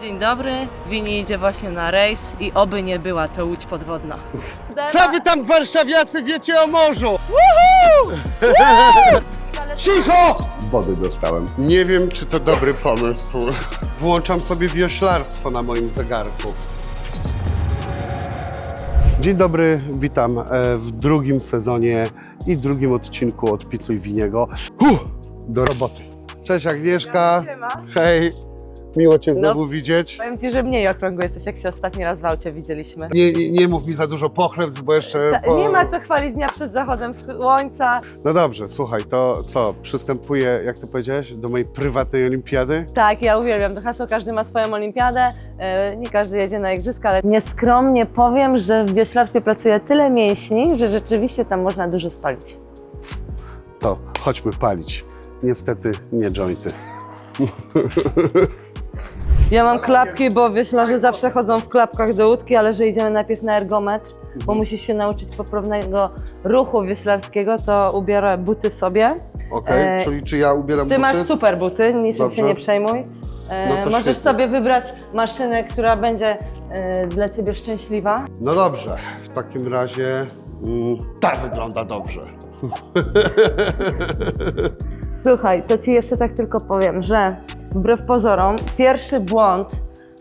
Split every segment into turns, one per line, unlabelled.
Dzień dobry, Wini idzie właśnie na rejs i oby nie była to łódź podwodna.
Co wy tam warszawiacy wiecie o morzu? Cicho!
Wody dostałem. Nie wiem, czy to dobry pomysł. Włączam sobie wioślarstwo na moim zegarku. Dzień dobry, witam e, w drugim sezonie i drugim odcinku od Picuj Winiego. Huh, do roboty. Cześć Agnieszka.
Siema.
Hej, miło Cię
No.
znowu widzieć.
Powiem Ci, że mniej okrągły jesteś, jak się ostatni raz w aucie widzieliśmy.
Nie, nie, nie mów mi za dużo pochlebstw, bo jeszcze...
Ta,
po-
nie ma co chwalić dnia przed zachodem słońca.
No dobrze, słuchaj, to co? Przystępuję, jak to powiedziałeś, do mojej prywatnej olimpiady?
Tak, ja uwielbiam to hasło, każdy ma swoją olimpiadę, e, nie każdy jedzie na igrzyska, ale nieskromnie powiem, że w wioślarstwie pracuje tyle mięśni, że rzeczywiście tam można dużo spalić.
To chodźmy palić. Niestety nie jointy.
Ja mam klapki, bo wioślarze zawsze chodzą w klapkach do łódki, ale że idziemy najpierw na ergometr, bo musisz się nauczyć poprawnego ruchu wioślarskiego, to ubiorę buty sobie.
Okej,
E,
czyli czy ja ubieram
Ty
buty?
masz super buty, niczym
Dobrze.
się nie przejmuj. E,
No to
możesz
świetnie.
sobie wybrać maszynę, która będzie e, dla ciebie szczęśliwa.
No dobrze, w takim razie mm, ta wygląda dobrze.
Słuchaj, to ci jeszcze tak tylko powiem, że wbrew pozorom, pierwszy błąd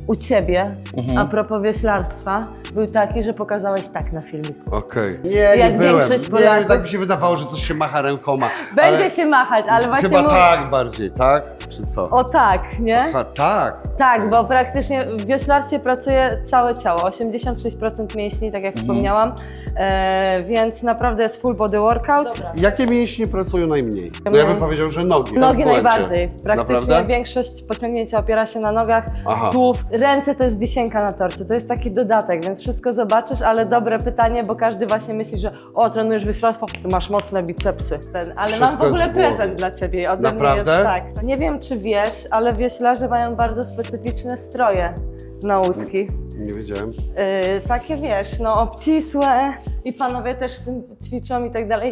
u ciebie,
Mhm.
a propos wioślarstwa, był taki, że pokazałeś tak na filmiku.
Okej. Nie, nie
Jak
byłem.
większość
Nie,
Polaków.
tak mi się wydawało, że coś się macha rękoma.
Będzie
ale
się machać, ale właśnie
Chyba
mów-
tak bardziej, tak? Czy co?
O tak, nie?
Aha, tak.
Tak, bo praktycznie w wioślarstwie pracuje całe ciało, 86% mięśni, tak jak
Mhm.
wspomniałam, e, więc naprawdę jest full body workout.
Jakie mięśnie pracują najmniej? No ja bym powiedział, że nogi.
Nogi najbardziej. Praktycznie
Naprawdę?
większość pociągnięcia opiera się na nogach,
Aha.
tułów. Ręce to jest wisienka na torcie, to jest taki dodatek, więc wszystko zobaczysz, ale dobre pytanie, bo każdy właśnie myśli, że o, trenujesz wioślarstwo, to masz mocne bicepsy. Ten, ale
Wszystko
mam w ogóle
jest w głowie.
prezent dla Ciebie ode
Naprawdę?
mnie. Jest, tak. Nie wiem, czy wiesz, ale wioślarze mają bardzo specyficzne stroje na łódki.
Nie wiedziałem.
Yy, takie wiesz, no obcisłe i panowie też tym ćwiczą i tak dalej.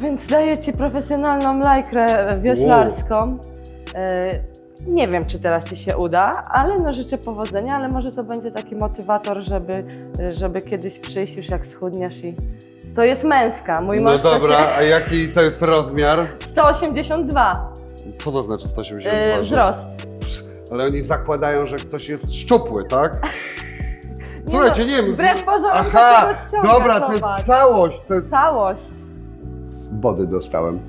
Więc daję ci profesjonalną lajkrę wioślarską. Yy, nie wiem, czy teraz ci się uda, ale no życzę powodzenia, ale może to będzie taki motywator, żeby, żeby kiedyś przyjść już jak schudniesz i to jest męska. Mój
No
mąż
dobra,
to się...
a jaki to jest rozmiar?
182
Co to znaczy 182?
yy, wzrost.
Ale oni zakładają, że ktoś jest szczupły, tak? Słuchajcie, nie wiem.
Wbrew pozorom to
Aha,
się rozciąga,
dobra, to jest całość. To jest...
Całość.
Body dostałem.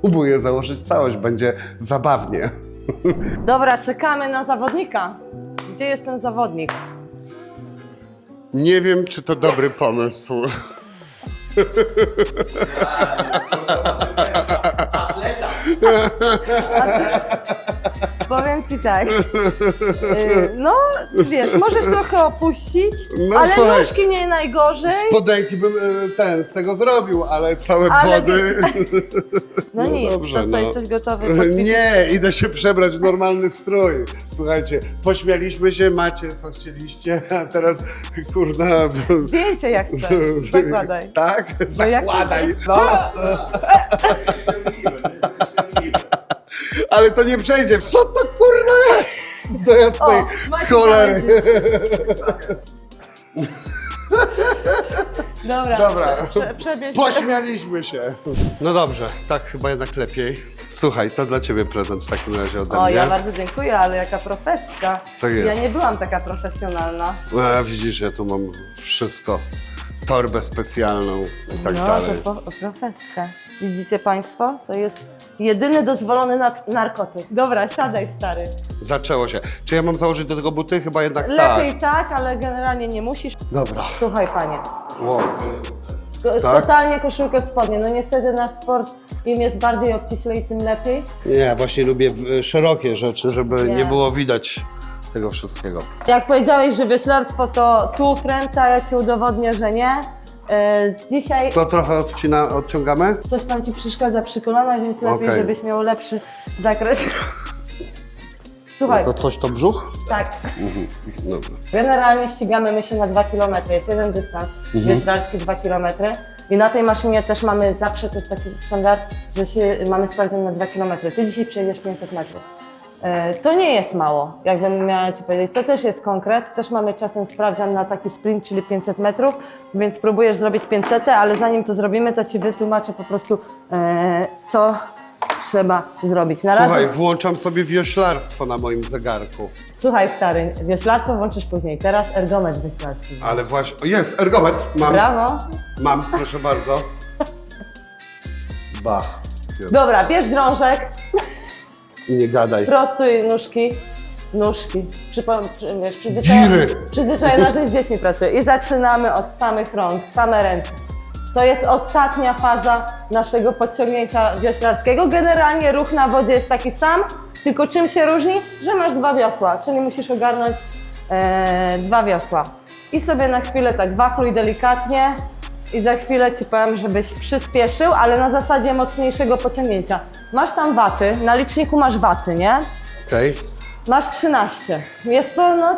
Próbuję założyć całość, będzie zabawnie.
Dobra, czekamy na zawodnika. Gdzie jest ten zawodnik?
Nie wiem, czy to dobry pomysł.
Powiem ci tak. y, No, wiesz, możesz trochę opuścić,
No,
ale
słuchaj.
nóżki nie najgorzej.
Spodenki bym e, ten z tego zrobił, ale całe
Ale
body.
No,
no
nic,
dobrze,
to co,
no.
jesteś gotowy poćwiczyć?
Nie, idę się przebrać w normalny strój. Słuchajcie, pośmialiśmy się, macie co chcieliście, a teraz kurna.
Zdjęcie jak chcesz, zakładaj.
Tak?
No jak
Zakładaj. No. Ale to nie przejdzie. Co to kurna jest? Do jasnej
O, Maciej
cholery.
Dobra,
Dobra.
Prze, przebierz się.
Pośmialiśmy się. No dobrze, tak chyba jednak lepiej. Słuchaj, to dla ciebie prezent w takim razie ode
O,
mnie.
ja bardzo dziękuję, ale jaka profeska.
Tak jest.
Ja nie byłam taka profesjonalna.
A, widzisz, ja tu mam wszystko. Torbę specjalną i tak
no,
dalej.
to po, profeska. Widzicie Państwo? To jest jedyny dozwolony na, narkotyk. Dobra, siadaj stary.
Zaczęło się. Czy ja mam założyć do tego buty? Chyba jednak
Lepiej
tak.
tak, ale generalnie nie musisz.
Dobra.
Słuchaj panie,
Wow.
ko-
Tak?
totalnie koszulkę w spodnie. No niestety nasz sport im jest bardziej obciślej, tym lepiej.
Nie, właśnie lubię w- szerokie rzeczy, żeby
Nie.
nie było widać tego wszystkiego.
Jak powiedziałeś, że wioślarstwo to tu w ręce, a ja ci udowodnię, że nie. E, dzisiaj
To trochę odcina, odciągamy?
coś tam ci przeszkadza przy kolanach, więc lepiej,
Okej.
żebyś miał lepszy zakres. Słuchaj,
To coś to brzuch?
tak.
Dobra.
Generalnie ścigamy my się na 2 km, jest jeden dystans,
Mhm.
wioślarski 2 km. I na tej maszynie też mamy zawsze, to jest taki standard, że się mamy sprawdzeń na 2 km. Ty dzisiaj przejedziesz 500 metrów. E, To nie jest mało, jakbym miała Ci powiedzieć. To też jest konkret. Też mamy czasem sprawdzian na taki sprint, czyli 500 metrów, więc próbujesz zrobić 500, ale zanim to zrobimy, to Ci wytłumaczę po prostu, e, co trzeba zrobić. Na razie,
Słuchaj,
słuchaj,
włączam sobie wioślarstwo na moim zegarku.
stary, wioślarstwo włączysz później. Teraz ergometr wioślarski.
Ale właśnie, o, jest, ergometr, mam,
Brawo.
mam, proszę bardzo. Bach.
Dobra, bierz drążek,
I nie gadaj.
prostuj nóżki. Nóżki. Przypo, przy, wiesz, przyzwyczajona,
Giry.
przyzwyczajona, że z dziećmi pracuję. I zaczynamy od samych rąk, same ręce. To jest ostatnia faza naszego podciągnięcia wioślarskiego. Generalnie ruch na wodzie jest taki sam, tylko czym się różni? Że masz dwa wiosła, czyli musisz ogarnąć e, dwa wiosła. I sobie na chwilę tak wachluj delikatnie i za chwilę Ci powiem, żebyś przyspieszył, ale na zasadzie mocniejszego pociągnięcia. Masz tam waty, na liczniku masz waty, nie?
Okej.
Masz 13. Jest to no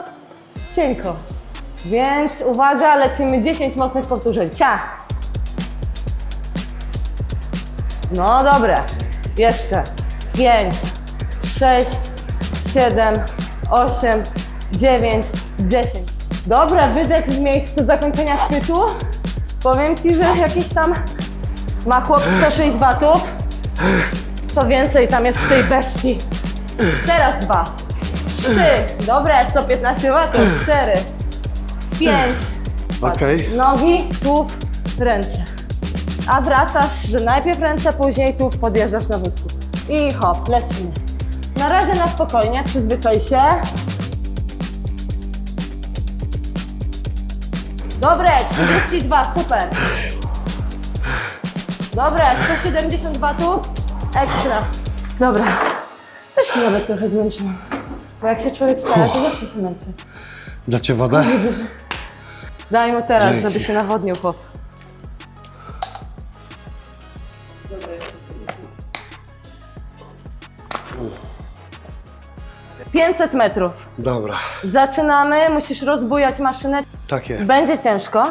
cienko. Więc uwaga, lecimy 10 mocnych powtórzeń. Ciach. No dobre. Jeszcze. 5, 6, 7, 8, 9, 10. Dobra, wydech w miejscu zakończenia chwytu. Powiem Ci, że jakiś tam ma chłop 106 watów. Co więcej tam jest w tej bestii. Teraz dwa. Trzy. Dobre, 115 watów. Cztery. Pięć.
Okej.
Nogi, tułów, ręce. A wracasz, że najpierw ręce, później tułów podjeżdżasz na wózku. I hop, lecimy. Na razie na spokojnie, przyzwyczaj się. Dobre, 42, super. Dobre, 170 watów. Ekstra. Dobra. Też się nawet trochę zmęczyłam. Bo jak się człowiek stara, to zawsze się męczy.
Dacie wodę?
Daj mu teraz,
Dzięki.
żeby się nawodnił chłop. Pięćset metrów.
Dobra,
Zaczynamy, musisz rozbujać maszynę.
Tak jest.
Będzie ciężko,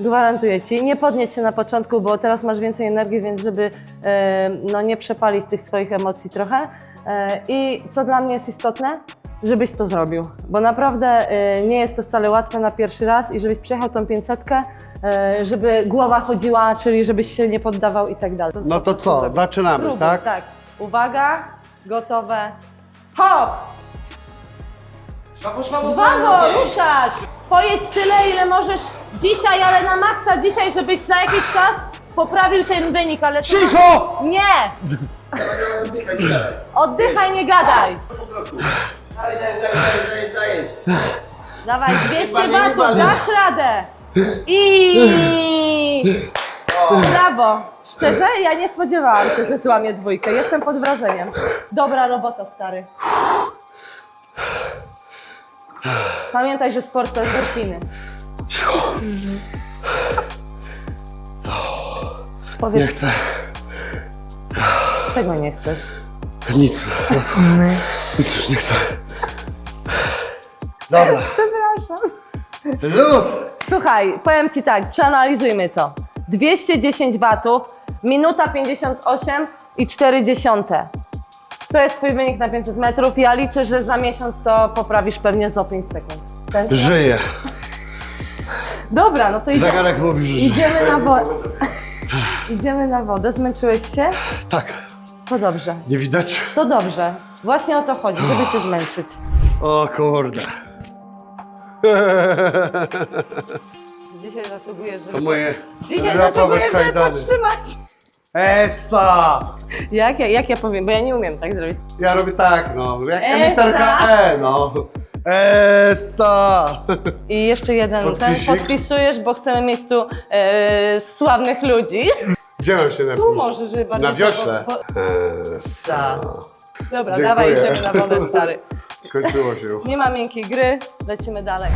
gwarantuję Ci. Nie podnieś się na początku, bo teraz masz więcej energii, więc żeby e, no, nie przepalić tych swoich emocji trochę. E, I co dla mnie jest istotne, żebyś to zrobił, bo naprawdę e, nie jest to wcale łatwe na pierwszy raz i żebyś przejechał tą 500, e, żeby głowa chodziła, czyli żebyś się nie poddawał i tak dalej.
No to co, zaczynamy,
Próbuj,
tak?
Tak. Uwaga, gotowe. Hop! Żwawo, ruszasz! Pojedź tyle, ile możesz dzisiaj, ale na maksa dzisiaj, żebyś na jakiś czas poprawił ten wynik, ale... to-
Cicho!
Nie! Oddychaj, nie gadaj! Dawaj, 200 watów, dasz radę! I... Brawo! Szczerze, ja nie spodziewałam się, że złamię dwójkę. Jestem pod wrażeniem. Dobra robota, stary. Pamiętaj, że sport to endorfiny. Powiedz,
Nie chcę.
czego nie chcesz?
Nic. Nic już nie chcę. Dobra.
Przepraszam.
Luz!
Słuchaj, powiem Ci tak, przeanalizujmy to. 210 watów, minuta 58 i 4 dziesiąte. To jest Twój wynik na 500 metrów. Ja liczę, że za miesiąc to poprawisz pewnie za 5 sekund. Ten?
Żyję.
Dobra, no to idzie,
Zegarek mówi, że żyję.
idziemy na wodę. Idziemy na wodę. Zmęczyłeś się?
Tak.
To dobrze.
Nie widać?
To dobrze. Właśnie o to chodzi, żeby się zmęczyć.
O kurde.
Dzisiaj zasługujesz,
To
żeby...
moje
Dzisiaj
rapowe
zasługujesz, żeby
kajdany.
podtrzymać.
Esa!
Jak ja, jak ja powiem, bo ja nie umiem tak zrobić.
Ja robię tak, no. Jak
Esa!
literka E, no. Esa!
I jeszcze jeden ten podpisujesz, bo chcemy mieć tu e, sławnych ludzi.
Gdzie mam się napić?
Tu może, żeby bardziej...
Na wiośle.
po- po-
Esa.
Dobra,
Dziękuję.
dawaj, idziemy na wodę, stary.
Skończyło się.
Nie ma miękkiej gry, lecimy dalej.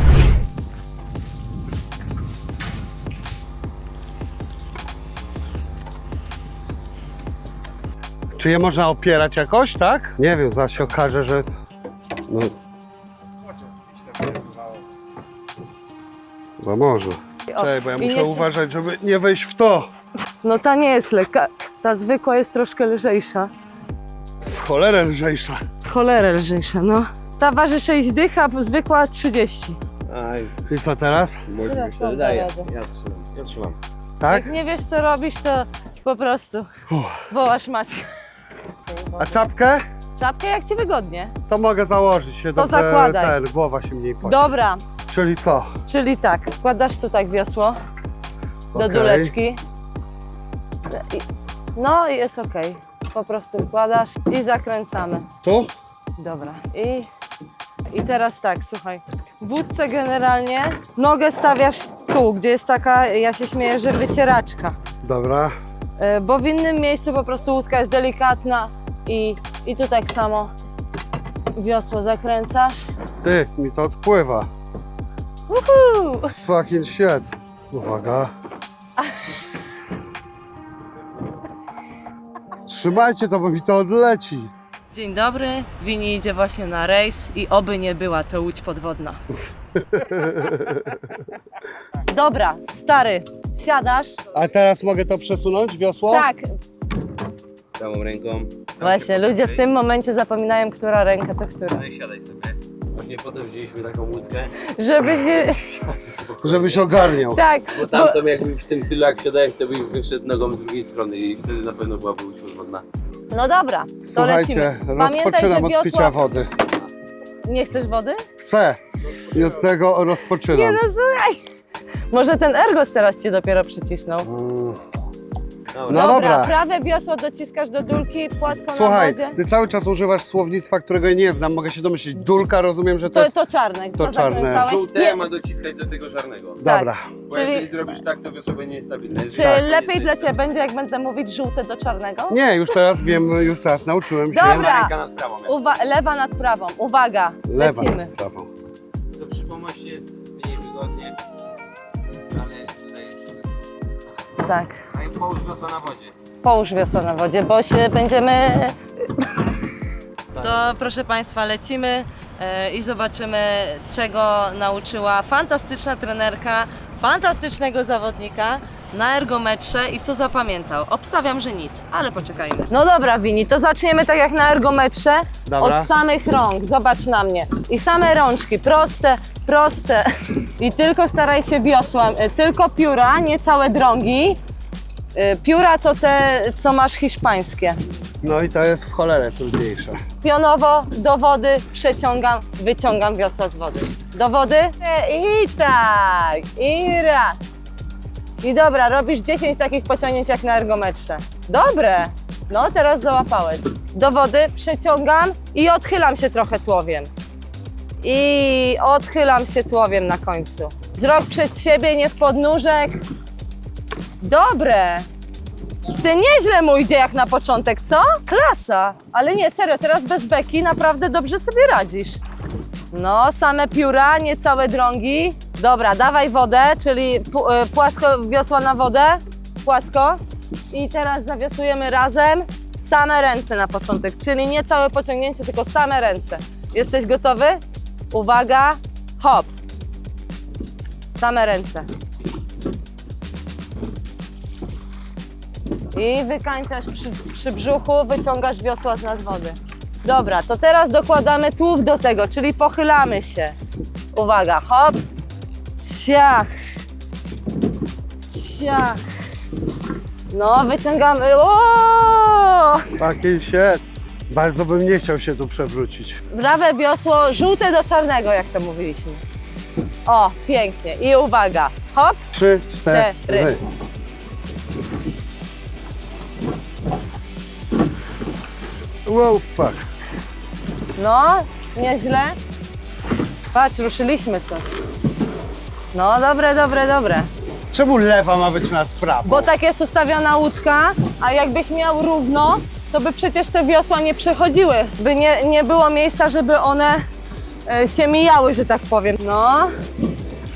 Czy je można opierać jakoś, tak? Nie wiem, zaraz się okaże, że... No. Bo może. Czekaj, bo ja
i
muszę
jeszcze-
uważać, żeby nie wejść w to.
No ta nie jest lekka, ta zwykła jest troszkę lżejsza.
W cholerę lżejsza.
w cholerę lżejsza, no. Ta waży 6 dych, a zwykła 30.
Aj,
I co
teraz?
mi się
tam
wydaje.
daję.
Ja trzymam, ja trzymam.
Tak?
Jak nie wiesz co robisz, to po prostu wołasz Maćka.
A czapkę?
Czapkę jak ci wygodnie.
To mogę założyć się
To
dobrze.
zakładaj.
Ten, głowa się mniej poci.
Dobra,
Czyli co?
czyli tak, wkładasz tu tak wiosło do
Okej.
duleczki. I- No i jest ok. Po prostu wkładasz i zakręcamy.
Tu?
Dobra. I, I teraz tak, słuchaj. W wódce generalnie nogę stawiasz tu, gdzie jest taka, ja się śmieję, że wycieraczka.
Dobra.
E, Bo w innym miejscu po prostu łódka jest delikatna i, i tu tak samo wiosło zakręcasz.
Ty, mi to odpływa.
Uhu!
Fucking shit. Uwaga. Trzymajcie to, bo mi to odleci.
Dzień dobry, Wini idzie właśnie na rejs i oby nie była to łódź podwodna. Dobra, stary, siadasz.
A teraz mogę to przesunąć, wiosło?
Tak,
Całą ręką.
właśnie, ludzie w tym momencie zapominają, która ręka to która.
No i siadaj sobie. Właśnie potem wzięliśmy taką łódkę,
Żebyś nie...
Żebyś ogarniał.
Tak,
bo tamtą jakby w tym stylu jak siadałeś, to byś wyszedł nogą z drugiej strony i wtedy na pewno byłaby łódź podwodna.
no dobra, to
Słuchajcie,
lecimy. Pamiętaj,
rozpoczynam
że
od
wiosła-
picia wody.
Nie chcesz wody?
Chcę. I od tego rozpoczynam.
Nie no, słuchaj. Może ten ergos teraz cię dopiero przycisnął.
Mm. No dobra.
prawe wiosło dociskasz do dulki, płasko
Słuchaj,
na wodzie.
ty cały czas używasz słownictwa, którego nie znam. Mogę się domyślić. Dulka, rozumiem, że to
To,
jest...
to czarne.
to
co
czarne.
zakręcałeś?
Żółte
Nie,
ma dociskać do tego czarnego.
Dobra.
Bo
Czyli-
jeżeli zrobisz tak, to wiosło będzie niestabilne.
Czy
Tak, to nie
lepiej
jest
dla Ciebie będzie, jak będę mówić żółte do czarnego?
Nie, już teraz wiem, już teraz nauczyłem się.
Dobra.
Lewa ręka nad prawą.
Uwa- lewa nad prawą. Uwaga,
Lewa
lecimy.
nad prawą.
To przy pomoście jest mniej wygodnie, ale wydaje się, że...
Tak.
I połóż wiosło na wodzie.
Połóż wiosło na wodzie, bo się będziemy... To proszę Państwa, lecimy e, i zobaczymy, czego nauczyła fantastyczna trenerka, fantastycznego zawodnika na ergometrze i co zapamiętał. Obstawiam, że nic, ale poczekajmy. No dobra, Wini, to zaczniemy tak jak na ergometrze,
Dobra.
od samych rąk. Zobacz na mnie. I same rączki, proste, proste. I tylko staraj się wiosłem, e, tylko pióra, nie całe drągi. E, Pióra to te, co masz hiszpańskie.
No i to jest w cholerę trudniejsze.
Pionowo do wody przeciągam, wyciągam wiosło z wody. Do wody i tak, i raz. I dobra, robisz 10 takich pociągnięć jak na ergometrze. Dobre, no teraz załapałeś. Do wody przeciągam i odchylam się trochę tułowiem. I odchylam się tułowiem na końcu. Wzrok przed siebie, nie w podnóżek. Dobre. Ty nieźle mu idzie jak na początek, co? Klasa! Ale nie, serio, teraz bez beki naprawdę dobrze sobie radzisz. No, same pióra, nie całe drągi. Dobra, dawaj wodę, czyli y, płasko wiosła na wodę. Płasko. I teraz zawiosujemy razem. Same ręce na początek, czyli nie całe pociągnięcie, tylko same ręce. Jesteś gotowy? Uwaga, hop. Same ręce. I wykańczasz przy, przy brzuchu, wyciągasz wiosła z nad wody. Dobra, to teraz dokładamy tułów do tego, czyli pochylamy się. Uwaga, hop, ciach, ciach. No, wyciągamy, o!
Fucking shit. Bardzo bym nie chciał się tu przewrócić.
Prawe wiosło żółte do czarnego, jak to mówiliśmy. O, pięknie. I uwaga, hop,
Trzy, cztery.
Cztery.
Wow, fuck.
No, nieźle. Patrz, ruszyliśmy coś. No, dobre, dobre, dobre.
Czemu lewa ma być nad prawą?
Bo tak jest ustawiona łódka, a jakbyś miał równo, to by przecież te wiosła nie przechodziły. By nie, nie było miejsca, żeby one e, się mijały, że tak powiem. No.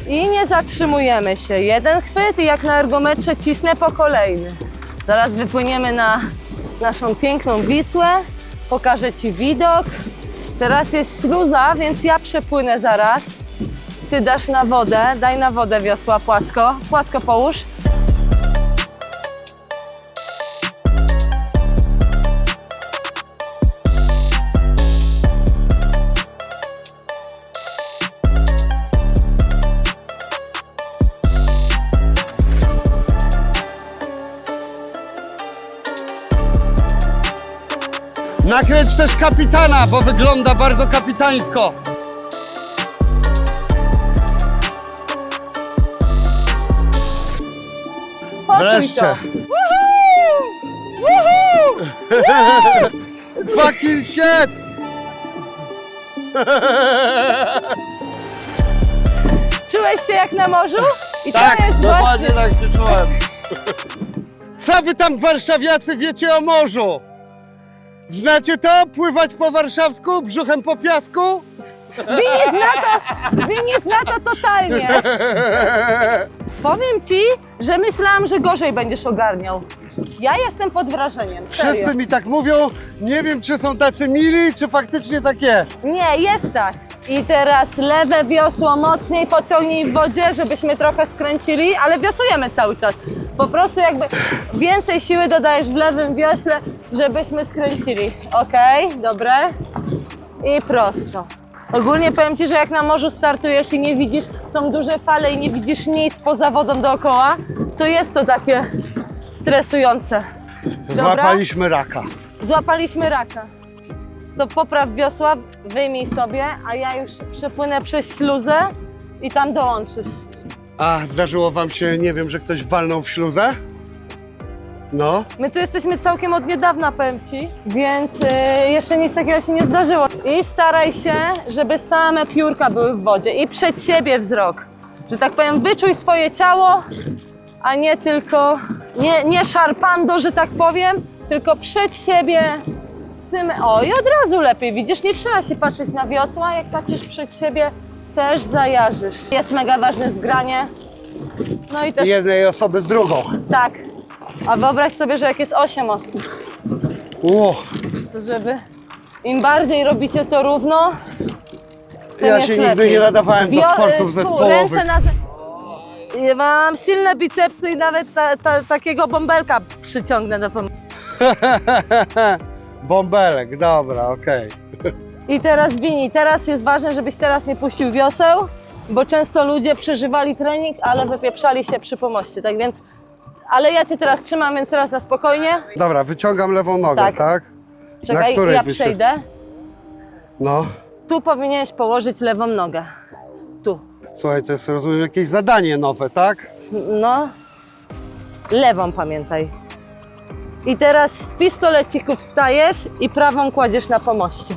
I nie zatrzymujemy się. Jeden chwyt i jak na ergometrze cisnę po kolejny. Zaraz wypłyniemy na naszą piękną Wisłę. Pokażę Ci widok. Teraz jest śluza, więc ja przepłynę zaraz. Ty dasz na wodę, daj na wodę wiosła płasko. Płasko połóż.
Nakręć też kapitana, bo wygląda bardzo kapitańsko.
Poczuj
Wreszcie.
to.
Fucking shit!
Czułeś się jak na morzu? I
Tak,
to jest
dokładnie
właśnie...
tak się czułem. Co wy tam warszawiacy wiecie o morzu? Znacie to? Pływać po warszawsku, brzuchem po piasku?
Wini zna to, Wini zna to totalnie. Powiem ci, że myślałam, że gorzej będziesz ogarniał. Ja jestem pod wrażeniem, serio.
Wszyscy mi tak mówią, nie wiem czy są tacy mili, czy faktycznie tak jest.
Nie, jest tak. I teraz lewe wiosło mocniej pociągnij w wodzie, żebyśmy trochę skręcili, ale wiosłujemy cały czas. Po prostu jakby więcej siły dodajesz w lewym wiośle, żebyśmy skręcili. Okej, dobre. I prosto. Ogólnie powiem Ci, że jak na morzu startujesz i nie widzisz, są duże fale i nie widzisz nic poza wodą dookoła, to jest to takie stresujące.
Złapaliśmy raka.
Złapaliśmy raka. To popraw wiosła, wyjmij sobie, a ja już przepłynę przez śluzę i tam dołączysz.
A zdarzyło wam się, nie wiem, że ktoś walnął w śluzę? No.
My tu jesteśmy całkiem od niedawna, powiem Ci, więc y, jeszcze nic takiego się nie zdarzyło. I staraj się, żeby same piórka były w wodzie i przed siebie wzrok. Że tak powiem, wyczuj swoje ciało, a nie tylko, nie, nie szarpando, że tak powiem, tylko przed siebie. Sym... O, i od razu lepiej, widzisz, nie trzeba się patrzeć na wiosła, jak patrzysz przed siebie, też zajarzysz. Jest mega ważne zgranie. No i też
Jednej osoby z drugą.
tak. A wyobraź sobie, że jak jest 8 osób,
Ło,
to żeby im bardziej robicie to równo, tym
ja
jest
się nigdy
lepiej.
nie nadawałem do
Bio-
sportów
tu,
zespołowych.
Ręce na... ze- Ja Mam silne bicepsy i nawet ta, ta, takiego bąbelka przyciągnę do pomocy.
Bąbelek, dobra, okej.
I teraz Wini, teraz jest ważne, żebyś teraz nie puścił wioseł, bo często ludzie przeżywali trening, ale wypieprzali się przy pomoście, tak więc... Ale ja Cię teraz trzymam, więc teraz na spokojnie.
Dobra, wyciągam lewą nogę,
Tak.
tak?
Czekaj,
której
ja przejdę.
No.
Tu powinieneś położyć lewą nogę. Tu.
Słuchaj, to jest, rozumiem, jakieś zadanie nowe, tak?
No. Lewą pamiętaj. I teraz w pistoleciku wstajesz i prawą kładziesz na pomoście.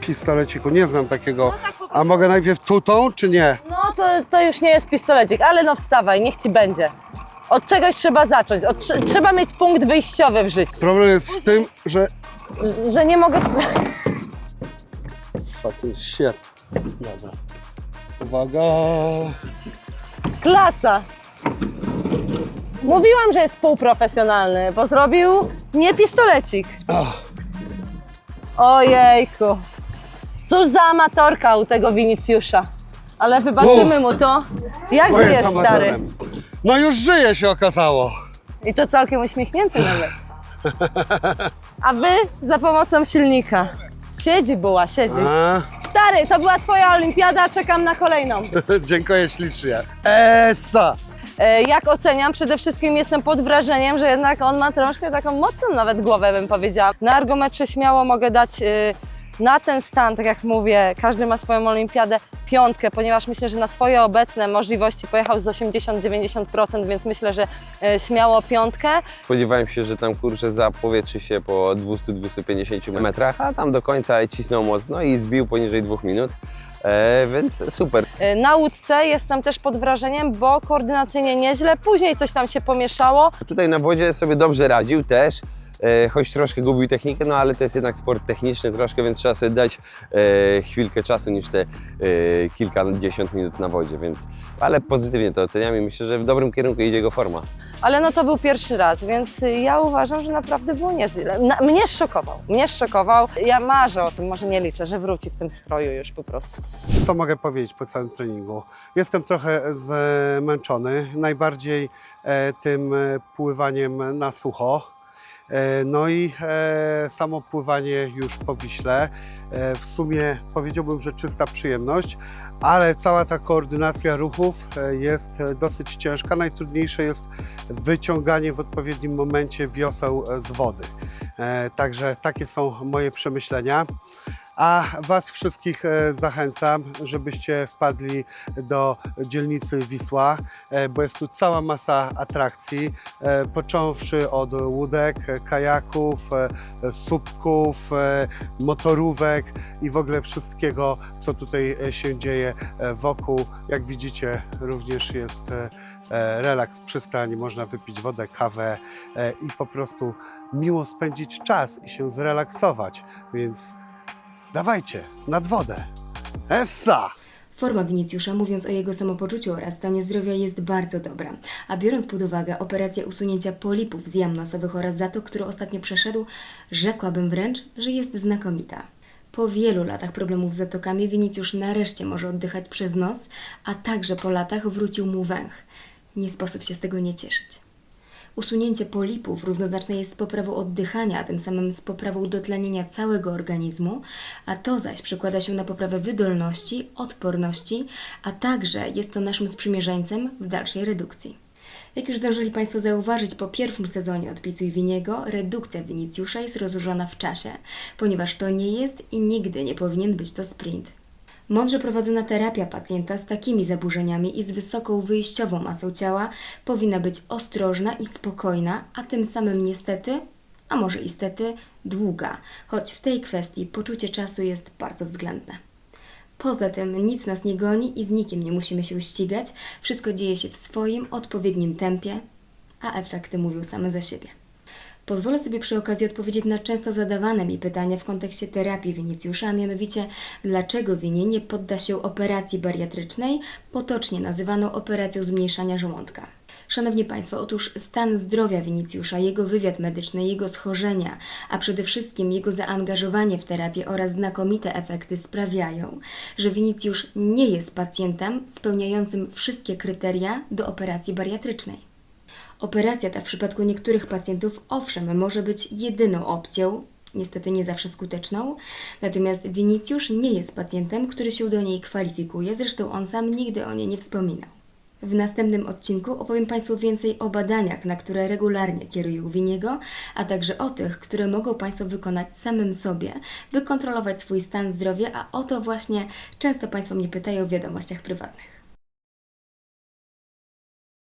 Pistoleciku, nie znam takiego.
tak po
A mogę najpierw tutą, czy nie?
No to, to już nie jest pistolecik, ale no wstawaj, niech ci będzie. Od czegoś trzeba zacząć. Od, trze- trzeba mieć punkt wyjściowy w życiu.
Problem jest w tym, że...
Że nie mogę wstać.
Fucking shit. Dobra. Uwaga.
Klasa. Mówiłam, że jest półprofesjonalny, bo zrobił nie pistolecik. Ojejku. Cóż za amatorka u tego Winicjusza. Ale wybaczymy mu to. Jak
to
żyjesz,
jest
stary?
amatorem. No już żyje się okazało.
I to całkiem uśmiechnięty nawet. A wy za pomocą silnika. Siedzi buła, siedzi.
A,
Stary, to była twoja olimpiada, czekam na kolejną.
dziękuję ślicznie. Esa!
E, Jak oceniam? Przede wszystkim jestem pod wrażeniem, że jednak on ma troszkę taką mocną nawet głowę, bym powiedziała. Na ergometrze śmiało mogę dać y, na ten stan, tak jak mówię, każdy ma swoją olimpiadę, piątkę, ponieważ myślę, że na swoje obecne możliwości pojechał z 80-90%, więc myślę, że y, śmiało piątkę.
Spodziewałem się, że tam kurczę zapowietrzy się po 200-250 metrach, a tam do końca cisnął mocno i zbił poniżej dwóch minut. E, więc super.
Y, Na łódce jestem też pod wrażeniem, bo koordynacyjnie nieźle, później coś tam się pomieszało.
Tutaj na wodzie sobie dobrze radził też, e, choć troszkę gubił technikę, no ale to jest jednak sport techniczny troszkę, więc trzeba sobie dać e, chwilkę czasu niż te e, kilkadziesiąt minut na wodzie, więc ale pozytywnie to oceniam i myślę, że w dobrym kierunku idzie jego forma.
Ale no to był pierwszy raz, więc ja uważam, że naprawdę było niezłe. Na, mnie szokował, mnie szokował. Ja marzę o tym, może nie liczę, że wróci w tym stroju już po prostu.
Co mogę powiedzieć po całym treningu? Jestem trochę zmęczony, najbardziej e, tym e, pływaniem na sucho. E, No i e, samo pływanie już po Wiśle. E, w sumie powiedziałbym, że czysta przyjemność, ale cała ta koordynacja ruchów jest dosyć ciężka. Najtrudniejsze jest wyciąganie w odpowiednim momencie wioseł z wody. Także takie są moje przemyślenia. A Was wszystkich e, zachęcam, żebyście wpadli do dzielnicy Wisła, e, bo jest tu cała masa atrakcji, e, począwszy od łódek, kajaków, słupków, motorówek i w ogóle wszystkiego, co tutaj się dzieje wokół. Jak widzicie, również jest relaks przystań, można wypić wodę, kawę i po prostu miło spędzić czas i się zrelaksować. Więc dawajcie nad wodę. Essa!
Forma Winicjusza, mówiąc o jego samopoczuciu oraz stanie zdrowia, jest bardzo dobra, a biorąc pod uwagę operację usunięcia polipów z jam nosowych oraz zatok, który ostatnio przeszedł, rzekłabym wręcz, że jest znakomita. Po wielu latach problemów z zatokami Winicjusz nareszcie może oddychać przez nos, a także po latach wrócił mu węch. Nie sposób się z tego nie cieszyć. Usunięcie polipów równoznaczne jest z poprawą oddychania, a tym samym z poprawą dotlenienia całego organizmu, a to zaś przekłada się na poprawę wydolności, odporności, a także jest to naszym sprzymierzeńcem w dalszej redukcji. Jak już zdążyli Państwo zauważyć po pierwszym sezonie Odpisuj Winiego, redukcja Winicjusza jest rozłożona w czasie, ponieważ to nie jest i nigdy nie powinien być to sprint. Mądrze prowadzona terapia pacjenta z takimi zaburzeniami i z wysoką wyjściową masą ciała powinna być ostrożna i spokojna, a tym samym niestety, a może istety, długa, choć w tej kwestii poczucie czasu jest bardzo względne. Poza tym nic nas nie goni i z nikim nie musimy się ścigać, wszystko dzieje się w swoim odpowiednim tempie, a efekty mówią same za siebie. Pozwolę sobie przy okazji odpowiedzieć na często zadawane mi pytania w kontekście terapii Winicjusza, a mianowicie dlaczego Winie nie podda się operacji bariatrycznej, potocznie nazywaną operacją zmniejszania żołądka. Szanowni Państwo, otóż stan zdrowia Winicjusza, jego wywiad medyczny, jego schorzenia, a przede wszystkim jego zaangażowanie w terapię oraz znakomite efekty sprawiają, że Winicjusz nie jest pacjentem spełniającym wszystkie kryteria do operacji bariatrycznej. Operacja ta w przypadku niektórych pacjentów owszem może być jedyną opcją, niestety nie zawsze skuteczną, natomiast Winicjusz nie jest pacjentem, który się do niej kwalifikuje, zresztą on sam nigdy o niej nie wspominał. W następnym odcinku opowiem Państwu więcej o badaniach, na które regularnie kierują Winiego, a także o tych, które mogą Państwo wykonać samym sobie, by kontrolować swój stan zdrowia, a o to właśnie często Państwo mnie pytają w wiadomościach prywatnych.